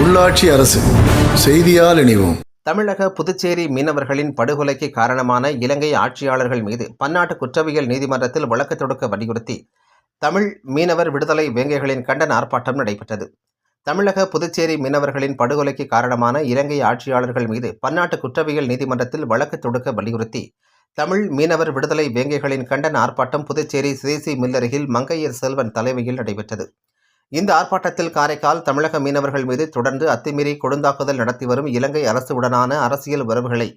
உள்ளாட்சி அரசு செய்தியால் இணைவோம். தமிழக புதுச்சேரி மீனவர்களின் படுகொலைக்கு காரணமான இலங்கை ஆட்சியாளர்கள் மீது பன்னாட்டு குற்றவியல் நீதிமன்றத்தில் வழக்கு தொடுக்க வலியுறுத்தி தமிழ் மீனவர் விடுதலை வேங்கைகளின் கண்டன ஆர்ப்பாட்டம் நடைபெற்றது. தமிழக புதுச்சேரி மீனவர்களின் படுகொலைக்கு காரணமான இலங்கை ஆட்சியாளர்கள் மீது பன்னாட்டு குற்றவியல் நீதிமன்றத்தில் வழக்கு தொடுக்க வலியுறுத்தி தமிழ் மீனவர் விடுதலை வேங்கைகளின் கண்டன ஆர்ப்பாட்டம் புதுச்சேரி சிசி மில்லருகில் மங்கையர் செல்வன் தலைமையில் நடைபெற்றது. இந்த ஆர்ப்பாட்டத்தில் காரைக்கால் தமிழக மீனவர்கள் மீது தொடர்ந்து அத்துமீறி கொடுந்தாக்குதல் நடத்தி வரும் இலங்கை அரசுடனான அரசியல் உறவுகளை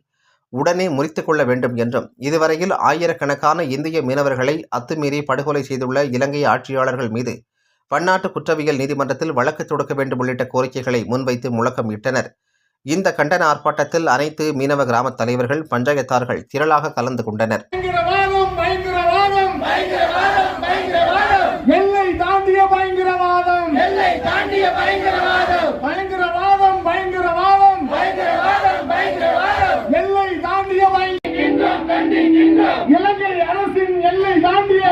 உடனே முறித்து கொள்ள வேண்டும் என்றும் இதுவரையில் ஆயிரக்கணக்கான இந்திய மீனவர்களை அத்துமீறி படுகொலை செய்துள்ள இலங்கை ஆட்சியாளர்கள் மீது பன்னாட்டு குற்றவியல் நீதிமன்றத்தில் வழக்கு தொடுக்க வேண்டும் உள்ளிட்ட கோரிக்கைகளை முன்வைத்து முழக்கம் இட்டனர். இந்த கண்டன ஆர்ப்பாட்டத்தில் அனைத்து மீனவ கிராம தலைவர்கள் பஞ்சாயத்தார்கள் திரளாக கலந்து கொண்டனர் பயங்கரவாதம் பயங்கரவாதம் எல்லை தாண்டிய பயங்கரவாதம் எல்லை தாண்டிய பயங்கரவாதம். பயங்கரவாதம் பயங்கரவாதம். பயங்கரவாதம் பயங்கரவாதம். எல்லை தாண்டிய பயங்க- கண்டிக்கின்றோம் இலங்கை அரசின் எல்லை தாண்டிய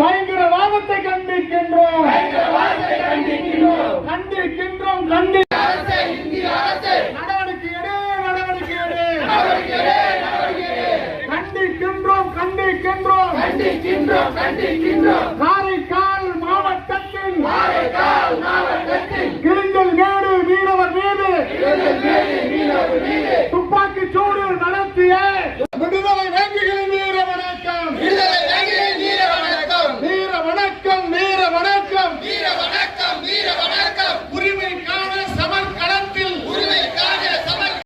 பயங்கரவாதத்தை கண்டிக்கின்றோம். பயங்கரவாதத்தை கண்டிக்கின்றோம். கண்டிக்கின்றோம் கண்டி அரசே இந்திய அரசே. நடவடிக்கை எடு நடவடிக்கை எடு. கண்டிக்கின்றோம் கண்டிக்கின்றோம். கண்டிக்கின்றோம் கண்டிக்கின்றோம்.